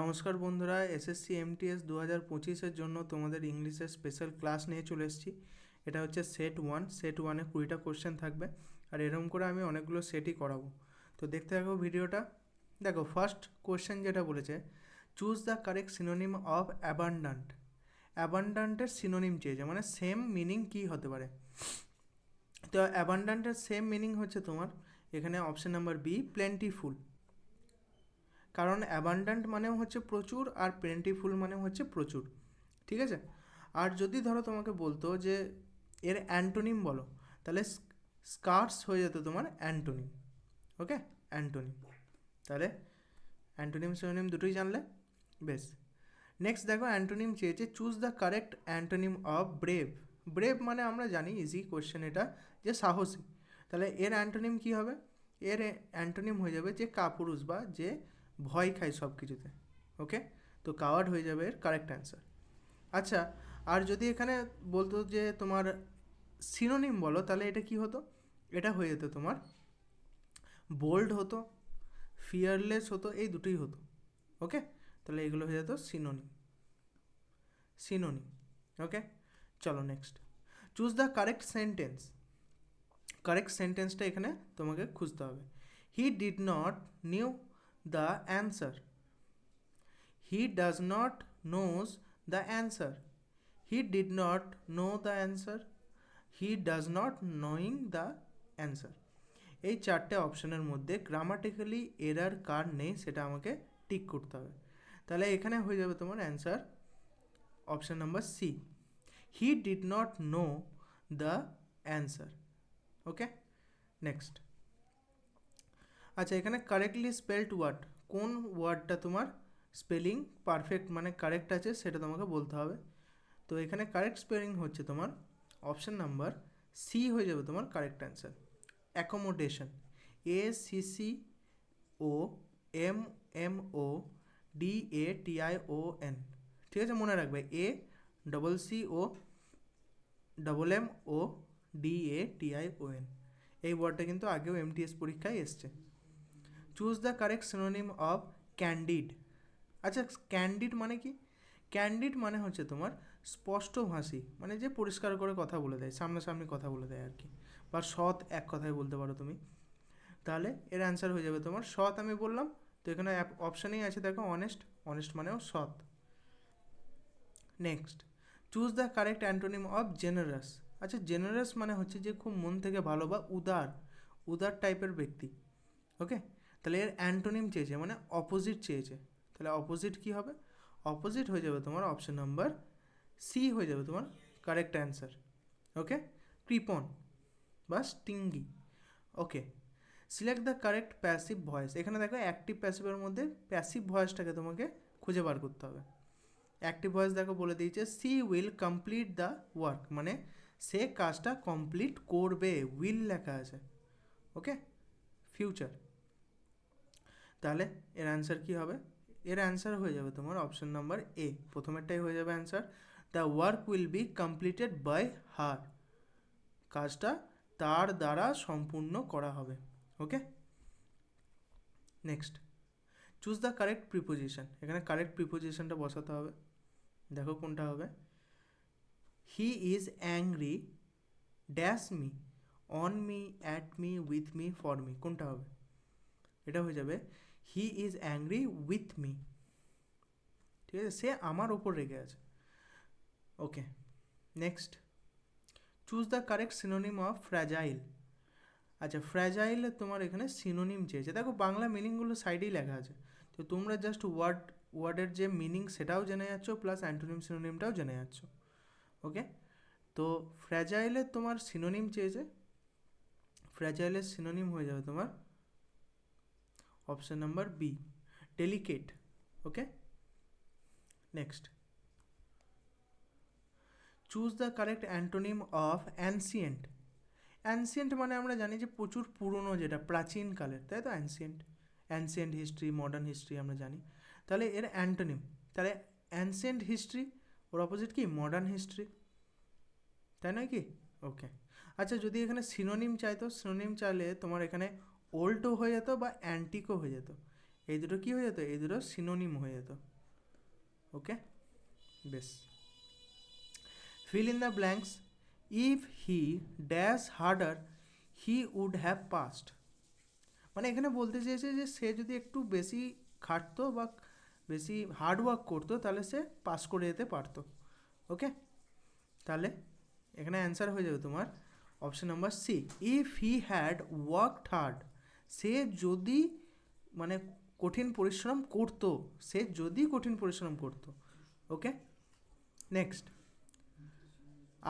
নমস্কার বন্ধুরা SSC MTS দু হাজার পঁচিশের জন্য তোমাদের ইংলিশের স্পেশাল ক্লাস নিয়ে চলে এসেছি। এটা হচ্ছে সেট ওয়ান সেট ওয়ানে কুড়িটা কোশ্চেন থাকবে আর এরকম করে আমি অনেকগুলো সেটই করাবো। তো দেখতে থাকো ভিডিওটা। দেখো ফার্স্ট কোশ্চেন যেটা বলেছে choose the correct synonym of abundant অ্যাবান্ডান্টের synonym চেয়েছে মানে সেম মিনিং কী হতে পারে? তো অ্যাবান্ডান্টের সেম মিনিং হচ্ছে তোমার, এখানে অপশন নাম্বার বি প্লেন্টিফুল কারণ অ্যাবান্ডান্ট মানেও হচ্ছে প্রচুর আর প্লেন্টিফুল মানে হচ্ছে প্রচুর, ঠিক আছে? আর যদি ধরো তোমাকে বলতো যে এর অ্যান্টোনিম বলো, তাহলে স্কার্স হয়ে যেত তোমার অ্যান্টোনিম, ওকে? অ্যান্টোনিম। তাহলে অ্যান্টোনিম সিনোনিম দুটোই জানলে, বেশ। নেক্সট দেখো অ্যান্টোনিম চেয়েছে choose the correct antonym of brave brave মানে আমরা জানি ইজি কোশ্চেন এটা, যে সাহসী। তাহলে এর অ্যান্টোনিম কী হবে? এর অ্যান্টোনিম হয়ে যাবে যে কাপুরুষ বা যে ভয় খায় সব কিছুতে ওকে তো কাওয়ার্ড হয়ে যাবে এর কারেক্ট অ্যান্সার আচ্ছা আর যদি এখানে বলতো যে তোমার সিনোনিম বলো, তাহলে এটা কি হতো? এটা হয়ে যেত তোমার বোল্ড হতো ফিয়ারলেস হতো, এই দুটোই হতো ওকে তাহলে এগুলো হয়ে যেত সিনোনিম সিনোনিম ওকে চলো next choose the correct sentence correct সেন্টেন্সটা এখানে তোমাকে খুঁজতে হবে। He did not knew the answer. He does not knows the answer. He did not know the answer. He does not knowing the answer. এই চারটে অপশনের মধ্যে গ্রামাটিক্যালি এরার কার নেই সেটা আমাকে টিক করতে হবে তাহলে এখানে হয়ে যাবে তোমার answer option number C he did not know the answer okay next আচ্ছা এখানে কারেক্টলি স্পেলড ওয়ার্ড কোন ওয়ার্ডটা তোমার স্পেলিং পারফেক্ট মানে কারেক্ট আছে সেটা তোমাকে বলতে হবে। তো এখানে কারেক্ট স্পেলিং হচ্ছে তোমার অপশান নাম্বার সি হয়ে যাবে তোমার correct answer accommodation A C C O M M O D A T I O N ঠিক আছে? মনে রাখবে A double C O double M O D A T I O N এই ওয়ার্ডটা কিন্তু আগেও এমটিএস পরীক্ষায় এসছে। Choose the correct synonym of candid আচ্ছা ক্যান্ডিড মানে কি? ক্যান্ডিড মানে হচ্ছে তোমার স্পষ্টভাষী মানে যে পরিষ্কার করে কথা বলে দেয়, সামনাসামনি কথা বলে দেয় আর কি। বা সৎ এক কথায় বলতে পারো তুমি। তাহলে এর অ্যান্সার হয়ে যাবে তোমার, সৎ আমি বললাম, তো এখানে অপশানেই আছে, দেখো অনেস্ট অনেস্ট মানেও সৎ। Next choose the correct antonym of generous আচ্ছা জেনারাস মানে হচ্ছে যে খুব মন থেকে ভালো বা উদার উদার টাইপের ব্যক্তি ওকে তাহলে এর অ্যান্টোনিম চেয়েছে মানে অপোজিট চেয়েছে। তাহলে অপোজিট কী হবে? অপোজিট হয়ে যাবে তোমার অপশন নাম্বার সি হয়ে যাবে তোমার কারেক্ট অ্যান্সার ওকে ক্রিপন বা stingy okay select the correct passive voice এখানে দেখো অ্যাক্টিভ প্যাসিভের মধ্যে প্যাসিভ ভয়েসটাকে তোমাকে খুঁজে বার করতে হবে। অ্যাক্টিভ ভয়েস দেখো বলে দিয়েছে she will complete the work মানে সে কাজটা কমপ্লিট করবে উইল লেখা আছে ওকে ফিউচার তাহলে এর অ্যান্সার কী হবে? এর অ্যান্সার হয়ে যাবে তোমার অপশন নাম্বার এ প্রথমেরটাই হয়ে যাবে answer the work will be completed by her কাজটা তার দ্বারা সম্পূর্ণ করা হবে okay next choose the correct preposition এখানে কারেক্ট প্রিপোজিশনটা বসাতে হবে। দেখো কোনটা হবে। He is angry dash me on me at me with me for me কোনটা হবে? এটা হয়ে যাবে he is angry with me ঠিক আছে? সে আমার ওপর রেগে আছে। Okay next choose the correct synonym of fragile আচ্ছা ফ্র্যাজাইল তোমার এখানে সিনোনিম চেয়েছে। দেখো, বাংলা মিনিংগুলো সাইডেই লেখা আছে। তো তোমরা জাস্ট ওয়ার্ড ওয়ার্ডের যে মিনিং সেটাও জেনে যাচ্ছ প্লাস অ্যান্টোনিম সিনোনিমটাও জেনে যাচ্ছ। ওকে তো ফ্র্যাজাইলের তোমার সিনোনিম চেয়েছে। ফ্র্যাজাইলের সিনোনিম হয়ে যাবে তোমার option number B delicate okay next choose the correct antonym of ancient ancient মানে আমরা জানি যে প্রচুর পুরনো যেটা প্রাচীনকালের তাই তো? Ancient ancient history modern history আমরা জানি। তাহলে এর অ্যান্টোনিম তাহলে অ্যানসিয়েন্ট হিস্ট্রি ওর অপোজিট কি? মডার্ন হিস্ট্রি তাই নয় কি? ওকে আচ্ছা যদি এখানে সিনোনিম চাইতো সিনোনিম চাইলে তোমার এখানে ওল্ডও হয়ে যেত বা অ্যান্টিকও হয়ে যেত। এই দুটো কী হয়ে যেত? এই দুটো সিনোনিম হয়ে যেত। ওকে বেশ। Fill in the blanks if he dash harder he would have passed মানে এখানে বলতে চেয়েছে যে সে যদি একটু বেশি খাটতো বা বেশি হার্ড ওয়ার্ক করতো, তাহলে সে পাস করে যেতে পারতো। ওকে তাহলে এখানে অ্যান্সার হয়ে যাবে তোমার। Option number C if he had worked hard সে যদি মানে কঠিন পরিশ্রম করতো, সে যদি কঠিন পরিশ্রম করতো okay next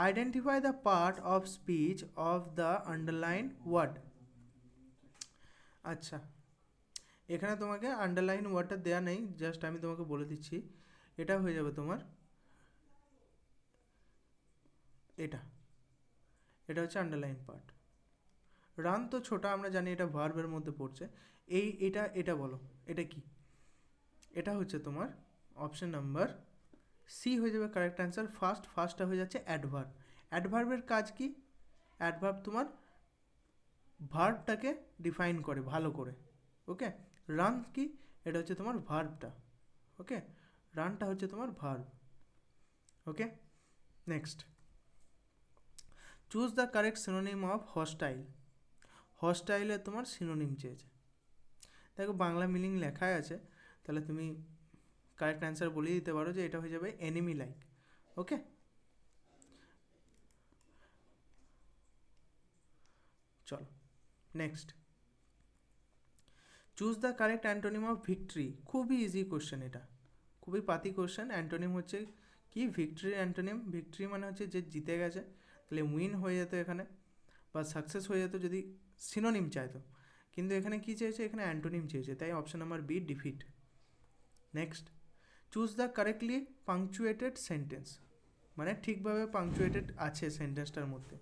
identify the part of speech of the underline word আচ্ছা এখানে তোমাকে আন্ডারলাইন ওয়ার্ডটা দেওয়া নেই জাস্ট আমি তোমাকে বলে দিচ্ছি, এটা হয়ে যাবে তোমার, এটা এটা হচ্ছে আন্ডারলাইন পার্ট রান তো ছোটা, আমরা জানি এটা ভার্বের মধ্যে পড়ছে। এই, এটা এটা বলো, এটা কি? এটা হচ্ছে তোমার অপশন নাম্বার সি হয়ে যাবে কারেক্ট অ্যান্সার ফার্স্ট ফার্স্টটা হয়ে যাচ্ছে অ্যাডভার্ব অ্যাডভার্বের কাজ কি? অ্যাডভার্ব তোমার ভার্বটাকে ডিফাইন করে, ভালো করে। ওকে রান কি? এটা হচ্ছে তোমার ভার্বটা ওকে রানটা হচ্ছে তোমার verb okay next choose the correct synonym of hostile হস্টাইলে তোমার সিনোনিম চেয়েছে। দেখো বাংলা মিনিং লেখাই আছে, তাহলে তুমি কারেক্ট অ্যান্সার বলিয়ে দিতে পারো যে এটা হয়ে যাবে এনিমি লাইক ওকে চলো next choose the correct antonym of victory খুবই ইজি কোশ্চেন এটা। খুবই পাতি কোশ্চেন অ্যান্টোনিম হচ্ছে কি? ভিক্টরি অ্যান্টোনিম ভিক্টরি মানে হচ্ছে যে জিতে গেছে, তাহলে উইন হয়ে যেত এখানে। বা সাকসেস হয়ে যেত যদি সিনোনিম চাইতো কিন্তু এখানে কী চেয়েছে এখানে অ্যান্টোনিম চেয়েছে তাই option number B defeat next choose the correctly punctuated sentence মানে ঠিকভাবে পাংচুয়েটেড আছে সেন্টেন্সটার মধ্যে।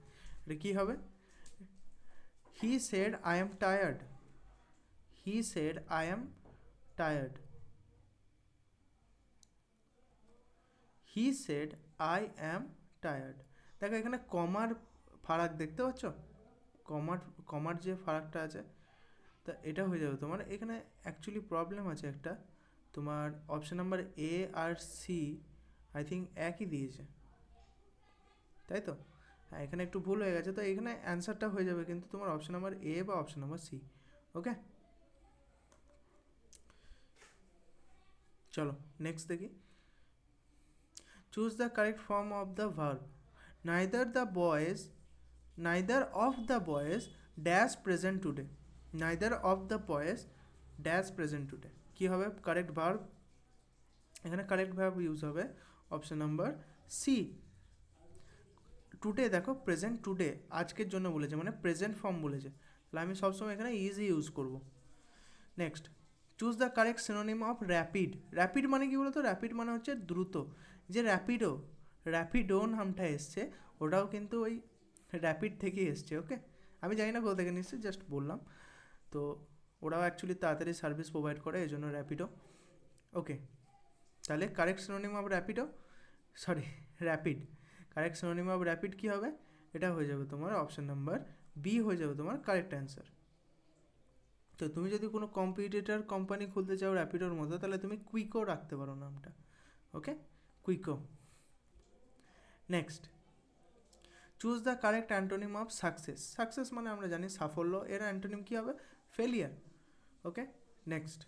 এটা কী হবে? He said I am tired he said I am tired he said I am tired দেখো এখানে কমার ফারাক দেখতে পাচ্ছ? কমার কমার যে ফারাকটা আছে, তা এটা হয়ে যাবে তোমার। এখানে অ্যাকচুয়ালি প্রবলেম আছে একটা। তোমার অপশান নাম্বার এ আর সি আই থিঙ্ক একই দিয়েছে। তাই তো? হ্যাঁ এখানে একটু ভুল হয়ে গেছে, তো এখানে অ্যান্সারটা হয়ে যাবে কিন্তু তোমার অপশান নাম্বার এ বা অপশান নাম্বার সি ওকে চলো নেক্সট দেখি। Choose the correct form of the verb neither the boys neither of the boys dash present today neither of the boys dash present today কী হবে? কারেক্ট ভার্ব এখানে correct verb use হবে। Option number C today দেখো present today আজকের জন্য বলেছে মানে present form বলেছে। তাহলে আমি সবসময় এখানে ইজি ইউজ করব। Next choose the correct synonym of rapid rapid মানে কি বলতো? র্যাপিড মানে হচ্ছে দ্রুত। যে র্যাপিডো র্যাপিডো নামটা এসছে, ওটাও কিন্তু ওই র্যাপিড থেকেই এসছে ওকে আমি জানি না কোথা থেকে নিচ্ছে জাস্ট বললাম। তো ওরাও অ্যাকচুয়ালি তাড়াতাড়ি সার্ভিস প্রোভাইড করে এই জন্য র্যাপিডো ওকে তাহলে correct synonym of Rapido sorry rapid correct synonym of rapid কী হবে? এটা হয়ে যাবে তোমার অপশান নাম্বার বি হয়ে যাবে তোমার কারেক্ট অ্যান্সার তো তুমি যদি কোনো কম্পিটিটার কোম্পানি খুলতে চাও র্যাপিডোর মতো তাহলে তুমি কুইকো রাখতে পারো নামটা okay কুইকো next choose the correct antonym of success success মানে আমরা জানি সাফল্য, এর অ্যান্টোনিম কী হবে? Failure okay next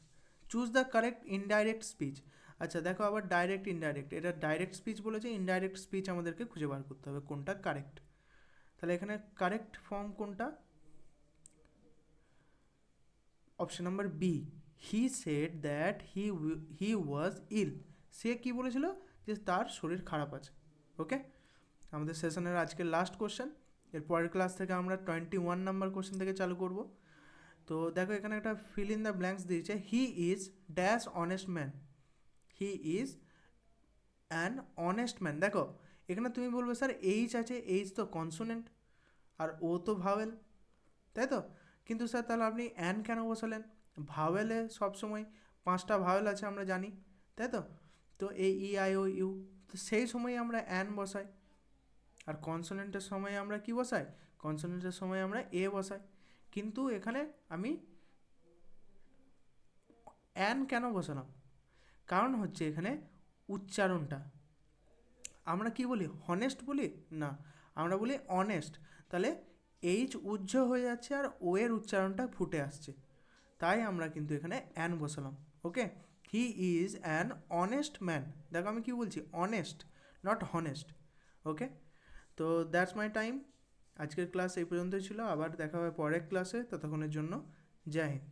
choose the correct indirect speech আচ্ছা দেখো আবার ডাইরেক্ট ইনডাইরেক্ট এটা ডাইরেক্ট স্পিচ বলেছে ইনডাইরেক্ট স্পিচ আমাদেরকে খুঁজে বার করতে হবে, কোনটা কারেক্ট তাহলে এখানে কারেক্ট ফর্ম কোনটা? Option number B he said that he he was ill সে কী বলেছিল? যে তার শরীর খারাপ আছে। ওকে আমাদের সেশনের আজকের লাস্ট কোশ্চেন এর পরের ক্লাস থেকে আমরা টোয়েন্টি ওয়ান নাম্বার কোশ্চেন থেকে চালু করব। তো দেখো এখানে একটা ফিল ইন দ্য ব্ল্যাঙ্কস দিয়েছে। He is dash honest man he is an honest man দেখো, এখানে তুমি বলবে, স্যার এইচ আছে এইচ তো কনসোনেন্ট আর ও তো ভাওয়েল তাই তো? কিন্তু স্যার, তাহলে আপনি অ্যান কেন বসালেন? ভাওয়েলে সবসময় পাঁচটা ভাওয়েল আছে, আমরা জানি। তাই তো? তো এই ই আই ও ইউ তো সেই সময় আমরা অ্যান বসাই। আর কনসোনেন্টের সময় আমরা কি বসাই? কনসোনেন্টের সময় আমরা এ বসাই। কিন্তু এখানে আমি অ্যান কেন বসালাম? কারণ হচ্ছে এখানে উচ্চারণটা। আমরা কি বলি? হনেস্ট বলি? না। আমরা বলি অনেস্ট তাহলে এইচ উজ্জ হয়ে যাচ্ছে আর ও এর উচ্চারণটা ফুটে আসছে। তাই আমরা কিন্তু এখানে অ্যান বসালাম। Okay he is an honest man দেখো আমি কি বলছি? অনেস্ট নট হনেস্ট ওকে তো দ্যাটস মাই টাইম আজকের ক্লাস এই পর্যন্তই ছিল। আবার দেখা হবে পরের ক্লাসে ততক্ষণের জন্য, জয় হিন্দ।